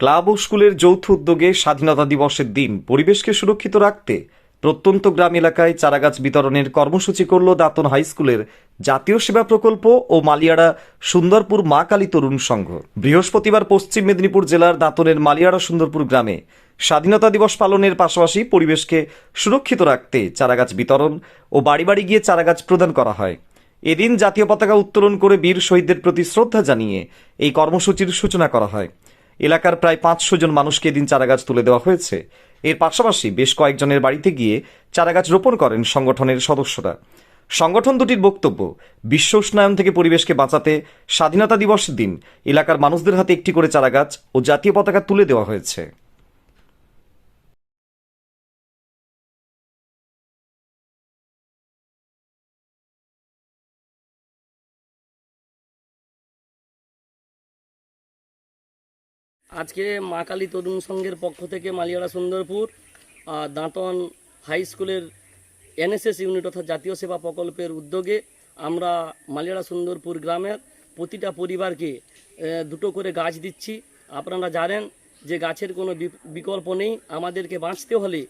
Club ও স্কুলের যৌথ উদ্যোগে স্বাধীনতা দিবসের দিন পরিবেশকে সুরক্ষিত রাখতে প্রত্যন্ত গ্রাম এলাকায় চারাগাছ বিতরণের কর্মসূচি করল দাঁতন হাই স্কুলের জাতীয় সেবা প্রকল্প ও মালিয়াড়া সুন্দরপুর মা কালী তরুণ সংঘ। বৃহস্পতিবার পশ্চিম মেদিনীপুর জেলার দাঁতনের মালিয়াড়া সুন্দরপুর গ্রামে স্বাধীনতা দিবস পালনের পাশাপাশি পরিবেশকে সুরক্ষিত রাখতে চারাগাছ বিতরণ ও বাড়ি বাড়ি গিয়ে চারাগাছ প্রদান করা হয়। এদিন জাতীয় পতাকা উত্তোলন করে বীর শহীদদের প্রতি শ্রদ্ধা জানিয়ে এই কর্মসূচির সূচনা করা হয়। এলাকার প্রায় পাঁচশো জন মানুষকে এদিন চারাগাছ তুলে দেওয়া হয়েছে। এর পাশাপাশি বেশ কয়েকজনের বাড়িতে গিয়ে চারাগাছ রোপণ করেন সংগঠনের সদস্যরা। সংগঠন দুটির বক্তব্য, বিশ্ব উষ্ণায়ন থেকে পরিবেশকে বাঁচাতে স্বাধীনতা দিবসের দিন এলাকার মানুষদের হাতে একটি করে চারাগাছ ও জাতীয় পতাকা তুলে দেওয়া হয়েছে। আজকে মা কালী তরুণ সংঘের পক্ষ থেকে মালিয়াড়া সুন্দরপুর দাঁতন হাই স্কুলের এনএসএস ইউনিট অর্থাৎ জাতীয় সেবা প্রকল্পের উদ্যোগে আমরা মালিয়াড়া সুন্দরপুর গ্রামের প্রতিটা পরিবারকে দুটো করে গাছ দিচ্ছি। আপনারা জানেন যে গাছের কোনো বিকল্প নেই। আমাদেরকে বাঁচতে হলে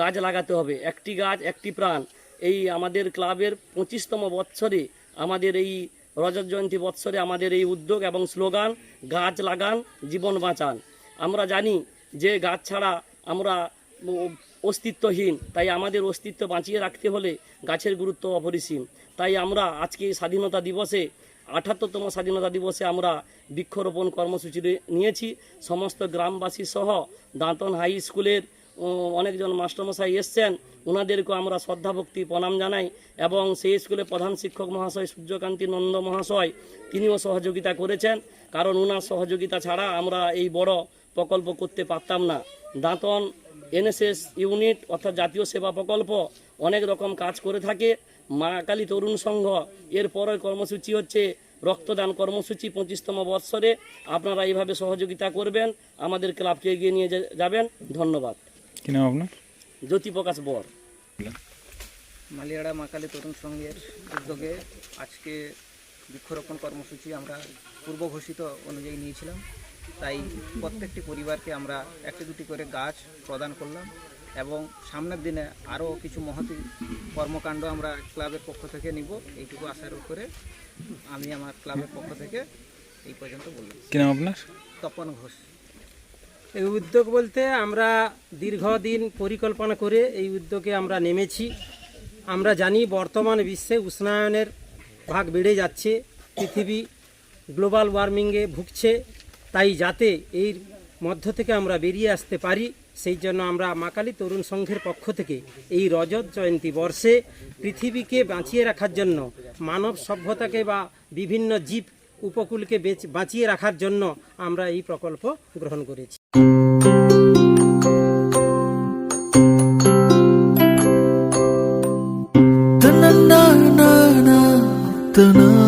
গাছ লাগাতে হবে। একটি গাছ, একটি প্রাণ। এই আমাদের ক্লাবের পঁচিশতম বৎসরে আমাদের এই রজত জয়ন্তী বৎসরে আমাদের এই উদ্যোগ এবং স্লোগান, গাছ লাগান, জীবন বাঁচান। আমরা জানি যে গাছ ছাড়া আমরা অস্তিত্বহীন, তাই আমাদের অস্তিত্ব বাঁচিয়ে রাখতে হলে গাছের গুরুত্ব অপরিসীম। তাই আমরা আজকে স্বাধীনতা দিবসে, আঠাত্তরতম স্বাধীনতা দিবসে আমরা বৃক্ষরোপণ কর্মসূচি নিয়েছি। সমস্ত গ্রামবাসী সহ দাঁতন হাই স্কুলের অনেকজন মাস্টারমশাই এসছেন। ওনাদেরকেও আমরা শ্রদ্ধাভক্তি, প্রণাম জানাই এবং সেই স্কুলে প্রধান শিক্ষক মহাশয় সূর্যকান্তি নন্দ মহাশয়, তিনিও সহযোগিতা করেছেন। কারণ ওনার সহযোগিতা ছাড়া আমরা এই বড় প্রকল্প করতে পারতাম না। দাঁতন, এনএসএস ইউনিট অর্থাৎ জাতীয় সেবা প্রকল্প অনেক রকম কাজ করে থাকে। মা কালী তরুণ সংঘ, এর পরের কর্মসূচি হচ্ছে রক্তদান কর্মসূচি পঁচিশতম বৎসরে। আপনারা এইভাবে সহযোগিতা করবেন, আমাদের ক্লাবকে এগিয়ে নিয়ে যাবেন। ধন্যবাদ। কি নাম আপনার? জ্যোতিপ্রকাশ বর। মালিয়াড়া মাকালী তরুণ সংঘের উদ্যোগে আজকে বৃক্ষরোপণ কর্মসূচি আমরা পূর্ব ঘোষিত অনুযায়ী নিয়েছিলাম। তাই প্রত্যেকটি পরিবারকে আমরা একটি দুটি করে গাছ প্রদান করলাম এবং সামনের দিনে আরও কিছু মহতি কর্মকাণ্ড আমরা ক্লাবের পক্ষ থেকে নিব। এইটুকু আশার উপরে আমি আমার ক্লাবের পক্ষ থেকে এই পর্যন্ত বললাম। কি নাম আপনার? তপন ঘোষ। এই উদ্যোগ বলতে আমরা দীর্ঘদিন পরিকল্পনা করে এই উদ্যোগে আমরা নেমেছি। আমরা জানি বর্তমান বিশ্বে উষ্ণায়নের ভাগ বেড়ে যাচ্ছে, পৃথিবী গ্লোবাল ওয়ার্মিংয়ে ভুগছে, তাই যাতে এই মধ্য থেকে আমরা বেরিয়ে আসতে পারি, সেই জন্য আমরা মাকালী তরুণ সংঘের পক্ষ থেকে এই রজত জয়ন্তী বর্ষে পৃথিবীকে বাঁচিয়ে রাখার জন্য, মানব সভ্যতাকে বা বিভিন্ন জীব উপকূলকে বেচ- বাঁচিয়ে রাখার জন্য আমরা এই প্রকল্প গ্রহণ করেছি। 的那